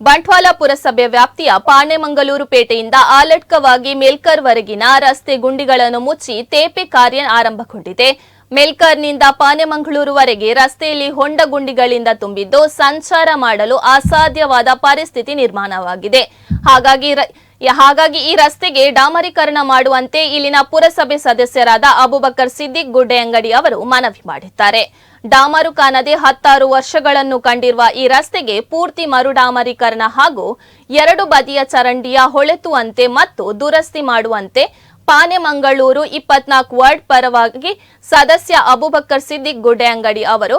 ಬಂಟ್ವಾಳ ಪುರಸಭೆ ವ್ಯಾಪ್ತಿಯ ಪಾಣೆಮಂಗಲೂರು ಪೇಟೆಯಿಂದ ಆಲಟ್ಕವಾಗಿ ಮೇಲ್ಕರ್ವರೆಗಿನ ರಸ್ತೆ ಗುಂಡಿಗಳನ್ನು ಮುಚ್ಚಿ ತೇಪೆ ಕಾರ್ಯ ಆರಂಭಗೊಂಡಿದೆ. ಮೇಲ್ಕರ್ನಿಂದ ಪಾನೆಮಂಗಳೂರುವರೆಗೆ ರಸ್ತೆಯಲ್ಲಿ ಹೊಂಡ ಗುಂಡಿಗಳಿಂದ ತುಂಬಿದ್ದು ಸಂಚಾರ ಮಾಡಲು ಅಸಾಧ್ಯವಾದ ಪರಿಸ್ಥಿತಿ ನಿರ್ಮಾಣವಾಗಿದೆ. ಹಾಗಾಗಿ ಹಾಗಾಗಿ ಈ ರಸ್ತೆಗೆ ಡಾಮರೀಕರಣ ಮಾಡುವಂತೆ ಇಲ್ಲಿನ ಪುರಸಭೆ ಸದಸ್ಯರಾದ ಅಬುಬಕರ್ ಸಿದ್ದಿಕ್ ಗುಡ್ಡೆಯಂಗಡಿ ಅವರು ಮನವಿ ಮಾಡಿದ್ದಾರೆ. ಡಾಮರು ಕಾಣದೆ ಹತ್ತಾರು ವರ್ಷಗಳನ್ನು ಕಂಡಿರುವ ಈ ರಸ್ತೆಗೆ ಪೂರ್ತಿ ಮರು ಡಾಮರೀಕರಣ ಹಾಗೂ ಎರಡು ಬದಿಯ ಚರಂಡಿಯ ಹೊಳೆತುವಂತೆ ಮತ್ತು ದುರಸ್ತಿ ಮಾಡುವಂತೆ ಪಾನೆಮಂಗಳೂರು ಇಪ್ಪತ್ನಾಲ್ಕು ವಾರ್ಡ್ ಪರವಾಗಿ ಸದಸ್ಯ ಅಬುಬಕರ್ ಸಿದ್ದಿಕ್ ಗುಡ್ಡೆಯಂಗಡಿ ಅವರು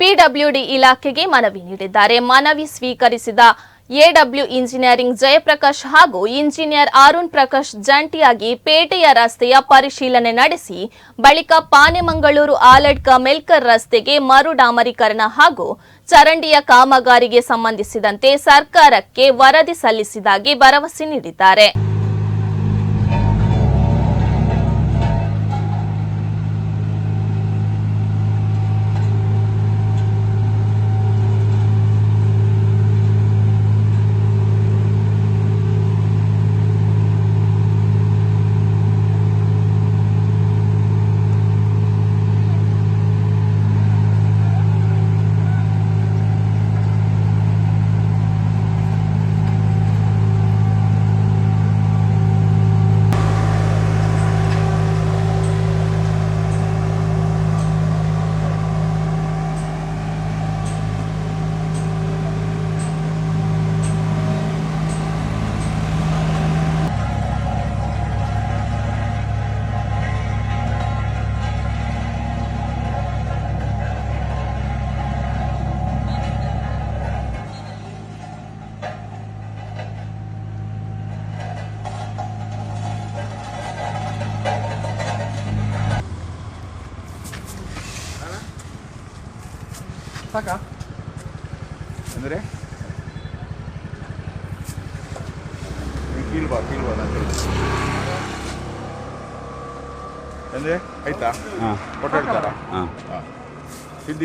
ಪಿಡಬ್ಲ್ಯೂಡಿ ಇಲಾಖೆಗೆ ಮನವಿ ನೀಡಿದ್ದಾರೆ. ಮನವಿ ಸ್ವೀಕರಿಸಿದ ಎಡಬ್ಲ್ಯೂ ಇಂಜಿನಿಯರಿಂಗ್ ಜಯಪ್ರಕಾಶ್ ಹಾಗೂ ಇಂಜಿನಿಯರ್ ಅರುಣ್ ಪ್ರಕಾಶ್ ಜಂಟಿಯಾಗಿ ಪೇಟೆಯ ರಸ್ತೆಯ ಪರಿಶೀಲನೆ ನಡೆಸಿ, ಬಳಿಕ ಪಾನೆಮಂಗಳೂರು ಆಲಡ್ಕ ಮೆಲ್ಕರ್ ರಸ್ತೆಗೆ ಮರು ಡಾಮರೀಕರಣ ಹಾಗೂ ಚರಂಡಿಯ ಕಾಮಗಾರಿಗೆ ಸಂಬಂಧಿಸಿದಂತೆ ಸರ್ಕಾರಕ್ಕೆ ವರದಿ ಸಲ್ಲಿಸಿದಾಗಿ ಭರವಸೆ ನೀಡಿದ್ದಾರೆ. ಸಾಕ ಅಂದರೆ ಕೀಲ್ ಬಾ ಕೀಲ್ ಬಾ ನಾನು ಅಂದರೆ ಆಯ್ತಾ ಹಾಂ ಹಾಂ ಹಾಂ